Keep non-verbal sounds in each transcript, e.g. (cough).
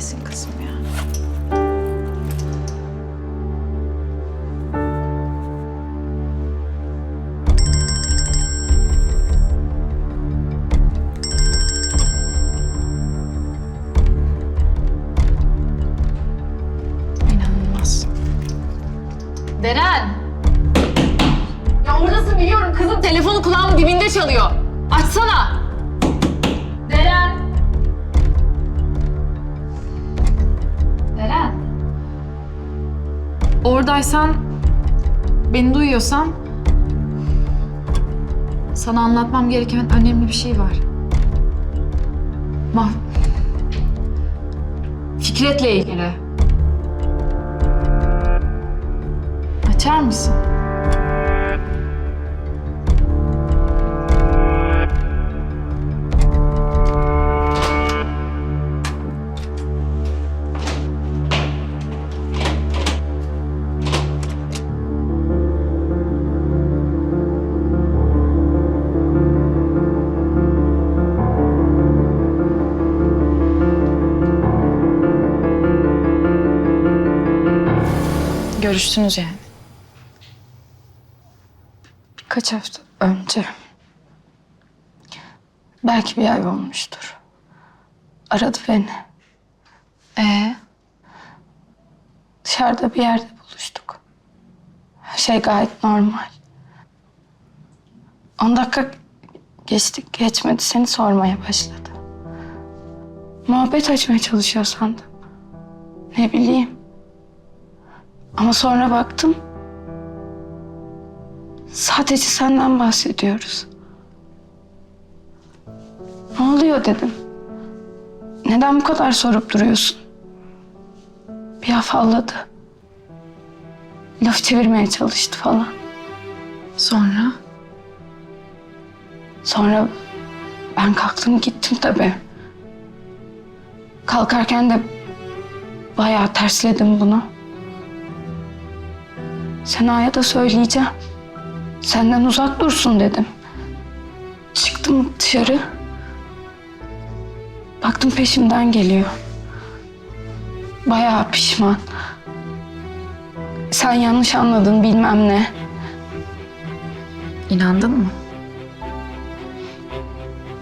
neredesin kızım ya? İnanılmaz. Deren! Ya oradasın biliyorum kızım. Telefonu kulağımın dibinde çalıyor. Açsana! Oradaysan, beni duyuyorsan... Sana anlatmam gereken önemli bir şey var. Mah... Fikret'le ilgili. Açar mısın? Görüştünüz yani. Kaç hafta önce. Belki bir ay olmuştur. Aradı beni. Ee, Dışarıda bir yerde buluştuk. Her şey gayet normal. 10 dakika geçtik geçmedi seni sormaya başladı. Muhabbet açmaya çalışıyor sandım. Ne bileyim. Ama sonra baktım. Sadece senden bahsediyoruz. Ne oluyor dedim. Neden bu kadar sorup duruyorsun? Bir afalladı. Laf çevirmeye çalıştı falan. sonra? Sonra ben kalktım gittim tabii. Kalkarken de bayağı tersledim bunu. Sena'ya da söyleyeceğim. Senden uzak dursun dedim. Çıktım dışarı. Baktım peşimden geliyor. Bayağı pişman. Sen yanlış anladın bilmem ne. İnandın mı?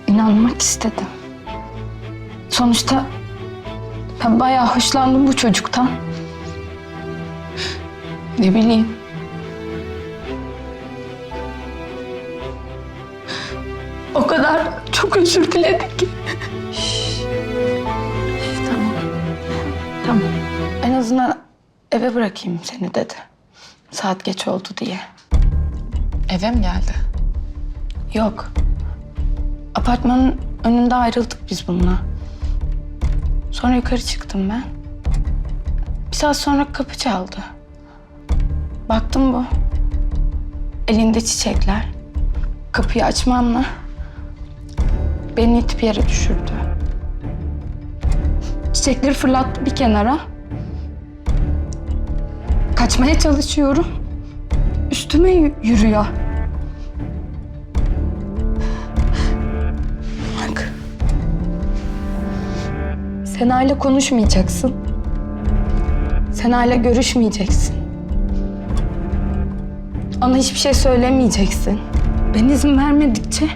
İnanmak istedim. Sonuçta ben bayağı hoşlandım bu çocuktan. Ne bileyim. O kadar çok özür diledik ki. Tamam. Tamam. En azından eve bırakayım seni dedi. Saat geç oldu diye. Eve mi geldi? Yok. Apartmanın önünde ayrıldık biz bununla. Sonra yukarı çıktım ben. Bir saat sonra kapı çaldı. Baktım bu. Elinde çiçekler. Kapıyı açmamla beni itip yere düşürdü. Çiçekleri fırlattı bir kenara. Kaçmaya çalışıyorum. Üstüme yürüyor. Bak. Sen hala konuşmayacaksın. Sen hala görüşmeyeceksin. Ona hiçbir şey söylemeyeceksin. Ben izin vermedikçe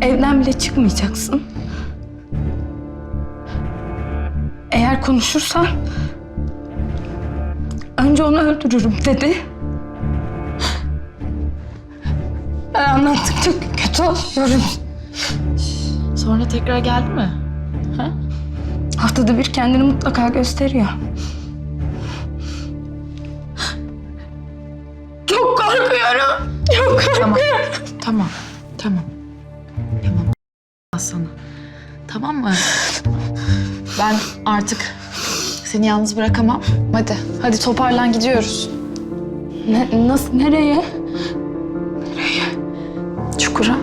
evden bile çıkmayacaksın. Eğer konuşursan önce onu öldürürüm dedi. Ben anlattıkça kötü oluyorum. Sonra tekrar geldi mi? Haftada bir kendini mutlaka gösteriyor. Çok korkuyorum. Çok korkuyorum. Tamam. Tamam. Tamam. Sana. Tamam mı? Ben artık seni yalnız bırakamam. Hadi. Hadi toparlan gidiyoruz. Ne, nasıl, nereye? Çukura.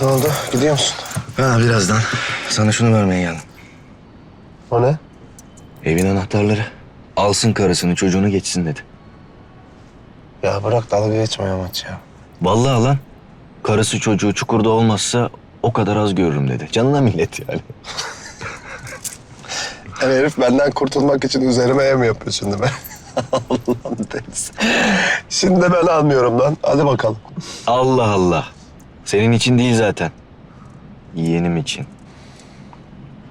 Ne oldu? Gidiyor musun? Ha birazdan. Sana şunu vermeye geldim. O ne? Evin anahtarları. Alsın karısını çocuğunu geçsin dedi. Ya bırak dalga geçme Yamaç ya. Vallahi lan karısı çocuğu çukurda olmazsa o kadar az görürüm dedi. Canına millet yani. Yani (laughs) herif benden kurtulmak için üzerime mi yapıyor şimdi ben? (laughs) Allah'ım deriz. Şimdi de ben almıyorum lan. Hadi bakalım. Allah Allah. Senin için değil zaten. Yeğenim için.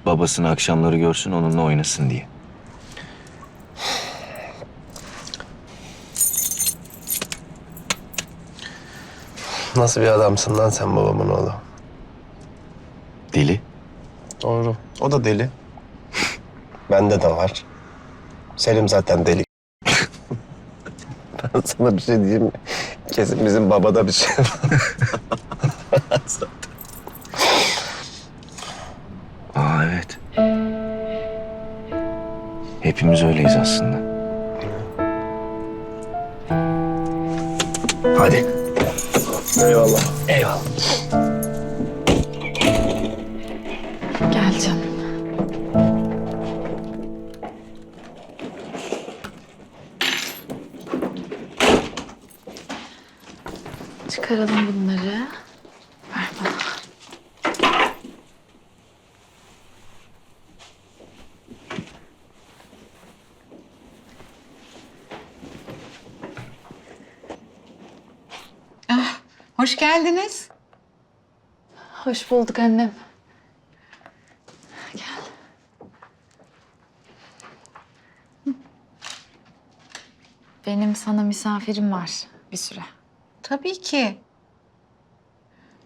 Babasını akşamları görsün onunla oynasın diye. Nasıl bir adamsın lan sen babamın oğlu? Deli. Doğru. O da deli. Bende de var. Selim zaten deli. ben sana bir şey diyeyim mi? Kesin bizim babada bir şey var. (laughs) Hepimiz öyleyiz aslında. Hadi. Eyvallah. Eyvallah. Gel canım. Çıkaralım bunları. Hoş geldiniz. Hoş bulduk annem. Gel. Benim sana misafirim var bir süre. Tabii ki.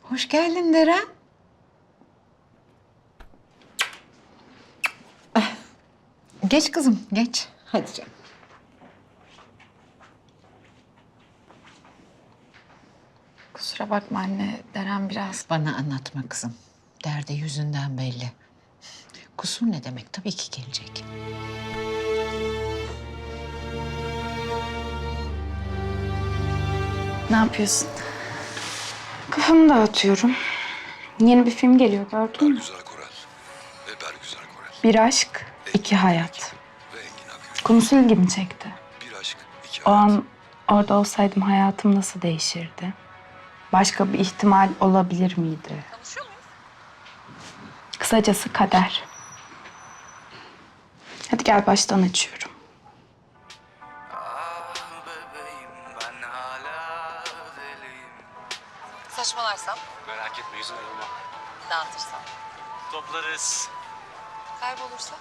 Hoş geldin Deren. Ah, Geç kızım, geç. Hadi canım. Kusura bakma anne, Deren biraz... Bana anlatma kızım. Derdi yüzünden belli. Kusur ne demek? Tabii ki gelecek. Ne yapıyorsun? Kafamı dağıtıyorum. Yeni bir film geliyor gördün mü? Güzel Korel ve Bergüzar Korel Bir aşk, iki hayat. ve Engin Akgün. Konusu ilgimi çekti. Bir aşk, iki O hayat. an orada olsaydım hayatım nasıl değişirdi? Başka bir ihtimal olabilir miydi? Kısacası kader. Hadi gel baştan açıyorum. Saçmalarsam, Merak etme yüzün ayırma. dağıtırsam, Toplarız. kaybolursa.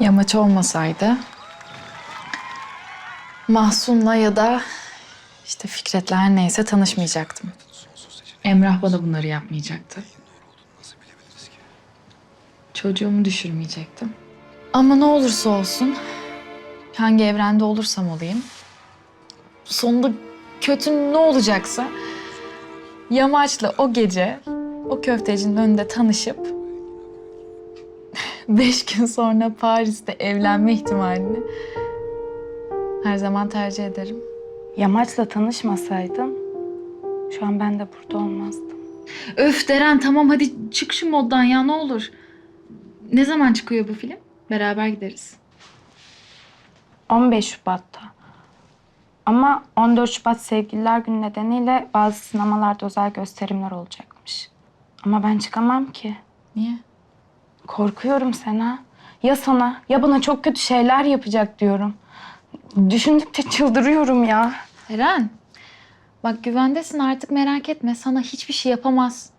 Yamaç olmasaydı... Mahsun'la ya da işte Fikret'le her neyse tanışmayacaktım. Emrah bana bunları yapmayacaktı. Çocuğumu düşürmeyecektim. Ama ne olursa olsun, hangi evrende olursam olayım, sonunda kötü ne olacaksa Yamaç'la o gece o köftecinin önünde tanışıp (laughs) beş gün sonra Paris'te evlenme ihtimalini her zaman tercih ederim. Yamaç'la tanışmasaydım şu an ben de burada olmazdım. Öf Deren tamam hadi çık şu moddan ya ne olur. Ne zaman çıkıyor bu film? Beraber gideriz. 15 Şubat'ta. Ama 14 Şubat Sevgililer Günü nedeniyle bazı sinemalarda özel gösterimler olacakmış. Ama ben çıkamam ki. Niye? Korkuyorum Sena. Ya sana ya bana çok kötü şeyler yapacak diyorum. Düşündükçe çıldırıyorum ya. Eren bak güvendesin artık merak etme sana hiçbir şey yapamaz.